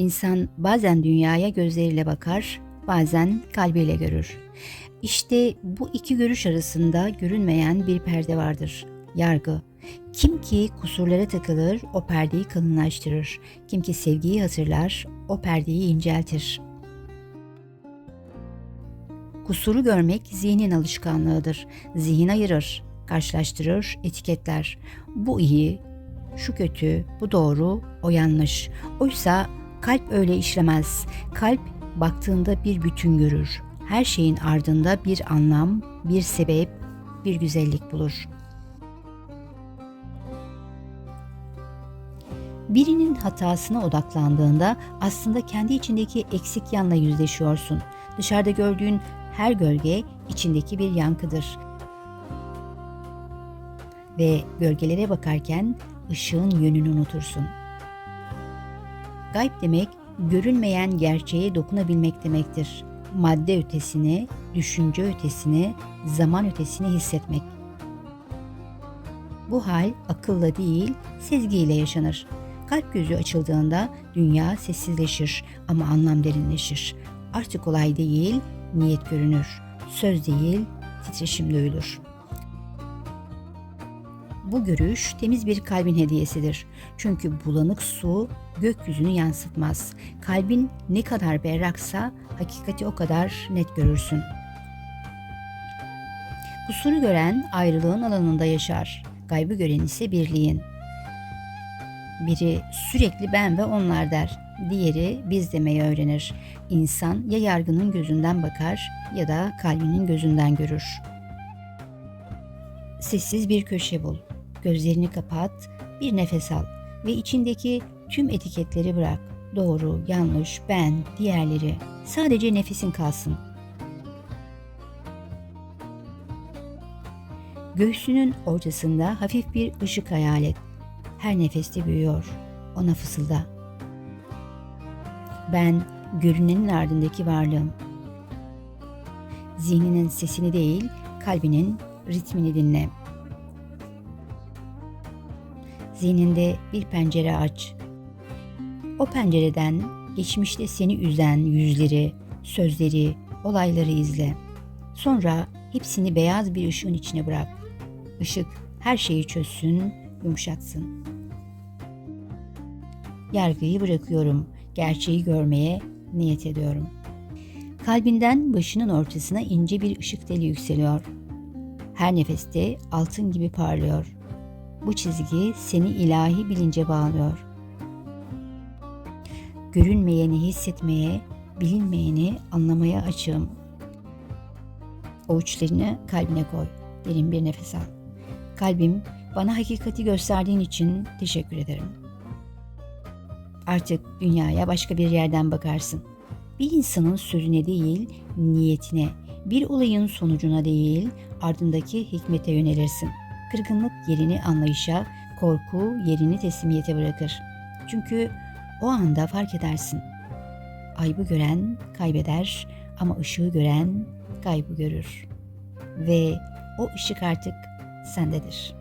İnsan bazen dünyaya gözleriyle bakar, bazen kalbiyle görür. İşte bu iki görüş arasında görünmeyen bir perde vardır. Yargı. Kim ki kusurlara takılır, o perdeyi kalınlaştırır. Kim ki sevgiyi hatırlar, o perdeyi inceltir. Kusuru görmek zihnin alışkanlığıdır. Zihin ayırır, karşılaştırır, etiketler. Bu iyi, şu kötü, bu doğru, o yanlış. Oysa kalp öyle işlemez. Kalp baktığında bir bütün görür. Her şeyin ardında bir anlam, bir sebep, bir güzellik bulur. Birinin hatasına odaklandığında aslında kendi içindeki eksik yanla yüzleşiyorsun. Dışarıda gördüğün her gölge içindeki bir yankıdır. Ve gölgelere bakarken ışığın yönünü unutursun. Gayb demek görünmeyen gerçeğe dokunabilmek demektir. Madde ötesini, düşünce ötesini, zaman ötesini hissetmek. Bu hal akılla değil, sezgiyle yaşanır. Kalp gözü açıldığında dünya sessizleşir ama anlam derinleşir. Artık olay değil, niyet görünür. Söz değil, titreşim duyulur. Bu görüş temiz bir kalbin hediyesidir. Çünkü bulanık su gökyüzünü yansıtmaz. Kalbin ne kadar berraksa hakikati o kadar net görürsün. Kusuru gören ayrılığın alanında yaşar. Gaybı gören ise birliğin. Biri sürekli ben ve onlar der. Diğeri biz demeyi öğrenir. İnsan ya yargının gözünden bakar ya da kalbinin gözünden görür. Sessiz bir köşe bul. Gözlerini kapat, bir nefes al ve içindeki tüm etiketleri bırak. Doğru, yanlış, ben, diğerleri. Sadece nefesin kalsın. Göğsünün ortasında hafif bir ışık hayal et. Her nefeste büyüyor. Ona fısılda. Ben görünenin ardındaki varlığım. Zihninin sesini değil, kalbinin ritmini dinle. Zihninde bir pencere aç. O pencereden geçmişte seni üzen yüzleri, sözleri, olayları izle. Sonra hepsini beyaz bir ışığın içine bırak. Işık her şeyi çözsün, yumuşatsın. Yargıyı bırakıyorum. Gerçeği görmeye niyet ediyorum. Kalbinden başının ortasına ince bir ışık teli yükseliyor. Her nefeste altın gibi parlıyor. Bu çizgi seni ilahi bilince bağlıyor. Görünmeyeni hissetmeye, bilinmeyeni anlamaya açığım. Avuçlarını kalbine koy. Derin bir nefes al. Kalbim, bana hakikati gösterdiğin için teşekkür ederim. Artık dünyaya başka bir yerden bakarsın. Bir insanın sözüne değil, niyetine, bir olayın sonucuna değil, ardındaki hikmete yönelirsin. Kırgınlık yerini anlayışa, korku yerini teslimiyete bırakır. Çünkü o anda fark edersin. Aybı gören kaybeder ama ışığı gören kaybı görür. Ve o ışık artık sendedir.''